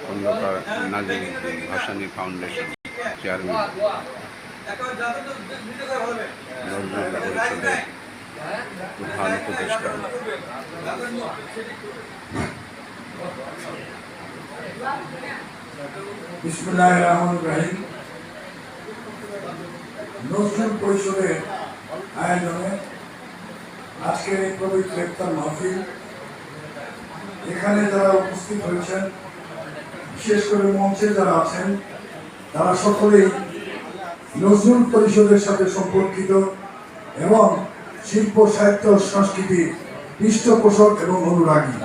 Khandakar Nazim Bhasani foundation chairman Nazrul পরিষদের প্রধান উপদেষ্টা বিসমুল্লাহ রহমান রাহিম নজরুল পরিষদের আয়োজনে আজকের এই পবিত্র ইফতার মাহফিল এখানে যারা উপস্থিত হয়েছেন। বিশেষ করে মঞ্চে যারা আছেন, তারা সকলেই নজরুল পরিষদের সাথে সম্পর্কিত এবং শিল্প, সাহিত্য, সংস্কৃতি, পৃষ্ঠপোষক এবং অনুরাগী।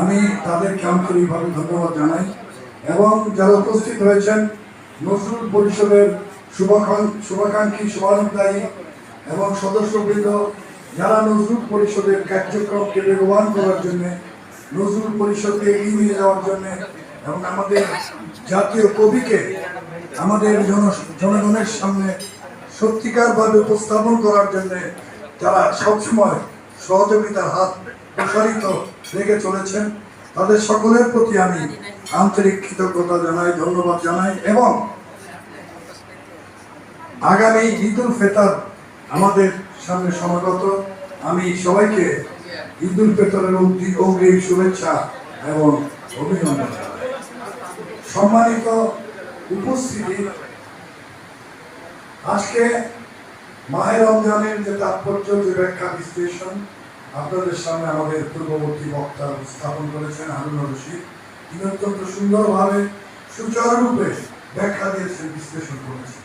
আমি তাদেরকে আন্তরিকভাবে ধন্যবাদ জানাই এবং যারা উপস্থিত হয়েছেন, নজরুল পরিষদের শুভাকাঙ্ক্ষী শুভানুদ্দায়ী এবং সদস্যবৃন্দ, যারা নজরুল পরিষদের কার্যক্রমকে বেগবান করার জন্য নজরুল পরিষদকে এগিয়ে নিয়ে যাওয়ার জন্য এবং আমাদের জাতীয় কবিকে আমাদের জনগণের সামনে সত্যিকারভাবে উপস্থাপন করার জন্য যারা সবসময় সহযোগিতার হাত প্রসারিত রেখে চলেছেন, তাদের সকলের প্রতি আমি আন্তরিক কৃতজ্ঞতা জানাই, ধন্যবাদ জানাই এবং আগামী ঈদ ফেতার আমাদের সামনে সমাগত। আমি সবাইকে ঈদ উল ফেতরের অগ্রি- অগ্রিম শুভেচ্ছা এবং অভিনন্দন সম্মানিত উপস্থিতি, আজকে মাহের রমজানের যে তাৎপর্য, যে ব্যাখ্যা, বিশ্লেষণ আপনাদের সামনে আমাদের পূর্ববর্তী বক্তা উপস্থাপন করেছেন হারুন রশিদ। তিনি অত্যন্ত সুন্দরভাবে সুচারুরূপে ব্যাখ্যা দিয়েছেন, বিশ্লেষণ করেছেন।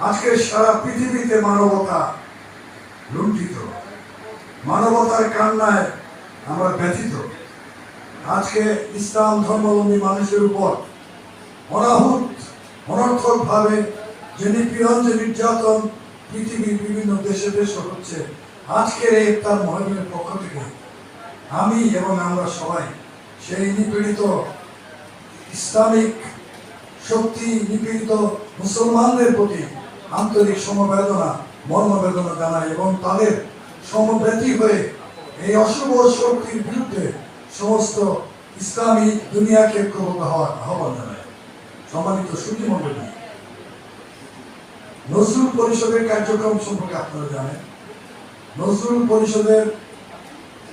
আজকে সারা পৃথিবীতে মানবতা লুণ্ঠিত। মানবতার কান্নায় আমরা ব্যথিত। আজকে ইসলাম ধর্মাবলম্বী মানুষের উপর অনাহুত অনর্থক ভাবে যে নিপীড়ন, যে নির্যাতন পৃথিবীর বিভিন্ন দেশে দেশে হচ্ছে আজকের এই তার মহাবীরের পক্ষ থেকে আমি এবং আমরা সবাই সেই নিপীড়িত ইসলামিক শক্তি, নিপীড়িত মুসলমানদের প্রতি আন্তরিক সমবেদনা, মর্মবেদনা জানাই এবং তাদের সমব্যথী হয়ে এই অশুভ শক্তির বিরুদ্ধে সমস্ত ইসলামী দুনিয়াকে ঐক্যবদ্ধ হওয়ার আহ্বান জানাই সম্মানিত সুখী নজরুল পরিষদের কার্যক্রম সম্পর্কে আপনারা জানেন। নজরুল পরিষদের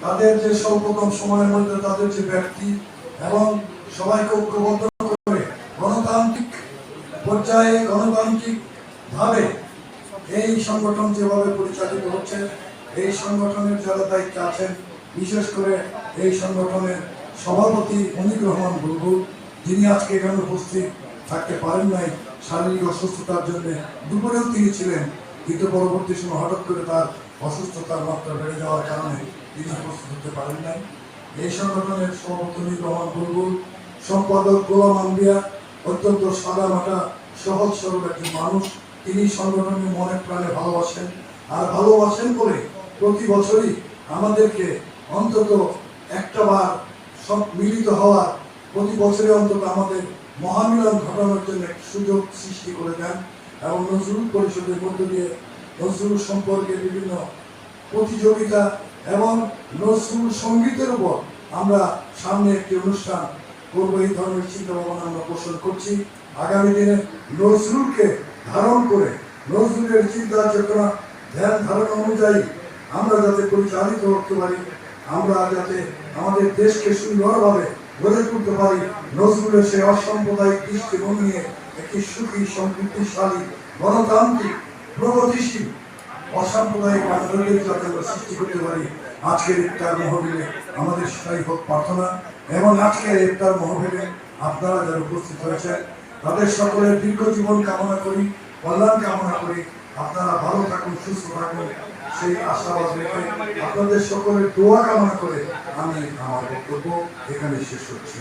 তাদের যে স্বল্পতম সময়ের মধ্যে তাদের যে ব্যক্তি এবং সবাইকে ঐক্যবদ্ধ করে গণতান্ত্রিক পর্যায়ে গণতান্ত্রিক ভাবে এই সংগঠন যেভাবে পরিচালিত হচ্ছে এই সংগঠনের যারা দায়িত্বে আছেন, বিশেষ করে এই সংগঠনের সভাপতি অনিক রহমান বুলবুল, যিনি আজকে এখানে উপস্থিত, থাকতে পারেন নাই শারীরিক অসুস্থতার জন্য। দুপুরেও তিনি ছিলেন, কিন্তু পরবর্তী সময় হঠাৎ করে তার অসুস্থতার মাত্রা বেড়ে যাওয়ার কারণে তিনি উপস্থিত হতে পারেন নাই। এই সংগঠনের সভাপতি অনিক রহমান বুলবুল, সম্পাদক গোলাম আম্বিয়া, অত্যন্ত সাদা মাটা সহজ সরল একজন মানুষ। তিনি সংগঠনের মনে প্রাণে ভালোবাসেন, আর ভালোবাসেন করে প্রতি বছরই আমাদেরকে অন্তত একটা বার সব মিলিত হওয়ার প্রতি বছরে অন্তত আমাদের মহামিলন ঘটানোর জন্য একটি সুযোগ সৃষ্টি করে দেন এবং নজরুল পরিষদের মধ্য দিয়ে নজরুল সম্পর্কে বিভিন্ন প্রতিযোগিতা এবং নজরুল সঙ্গীতের উপর আমরা সামনে একটি অনুষ্ঠান করব। এই ধরনের চিন্তা ভাবনা আমরা পোষণ করছি। আগামী দিনে নজরুলকে ধারণ করে নজরুলের চিন্তা চেতনা ধ্যান ধারণা অনুযায়ী আমরা যাতে পরিচালিত করতে পারি, আমরা যাতে আমাদের দেশকে সুন্দরভাবে গড়ে তুলতে পারি, নজরুলের সেই অসাম্প্রদায়িক দৃষ্টিভঙ্গি নিয়ে একটি সুখী, সমৃদ্ধিশালী, গণতান্ত্রিক, প্রগতিশীল, অসাম্প্রদায়িক আন্দোলনের যাতে আমরা সৃষ্টি করতে পারি, আজকের ইফতার মহবিলে আমাদের সেটাই হোক প্রার্থনা। এবং আজকের ইফতার মহবিলে আপনারা যারা উপস্থিত হয়েছেন, তাদের সকলের দীর্ঘ জীবন কামনা করি, কল্যাণ কামনা করি। আপনারা ভালো থাকুন, সুস্থ থাকুন। সেই আশাবাদ রেখে আপনাদের সকলের দোয়া কামনা করে আমি আমার বক্তব্য এখানে শেষ করছি।